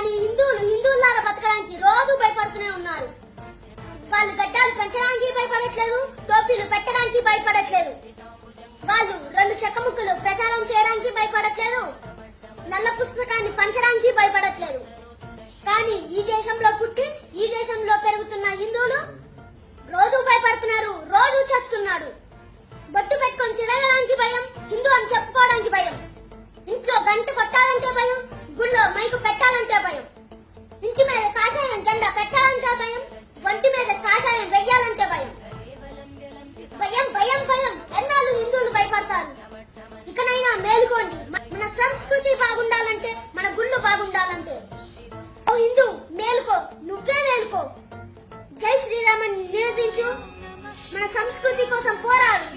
కానీ హిందువులు హిందువులారా బతకడానికి రోజు భయపడుతూనే ఉన్నారు. వాళ్ళు గడ్డాలు పెంచడానికి భయపడట్లేదు టోపీలు పెట్టడానికి భయపడట్లేదు. వాళ్ళు రెండు చెక్కముక్కలు ప్రచారం చేయడానికి భయపడట్లేదు నల్ల పుస్తకాన్ని పంచడానికి భయపడట్లేదు. కానీ ఈ దేశంలో పుట్టి ఈ దేశంలో పెరుగుతున్న హిందువులు రోజు భయపడుతున్నారు రోజు చేస్తున్నారు. బొట్టు పెట్టుకొని తిరగడానికి భయం హిందూ అని చెప్పుకోవడానికి భయం. ఇంట్లో గంట కొట్ట మైకు పెట్టాలంటే భయం. ఇంటి మీద కాషాయం జెండా పెట్టాలంటే భయం. ఒంటి మీద కాషాయం వెయ్యాలంటే భయం. భయం భయం భయం. ఎన్నాళ్ళు హిందువులు భయపడతారు? ఇకనైనా మేలుకోండి. మన సంస్కృతి బాగుండాలంటే మన గుళ్ళు బాగుండాలంటే. ఓ హిందూ మేలుకో. నువ్వే మేలుకో. జై శ్రీరామని నినదించు. మన సంస్కృతి కోసం పోరాడు.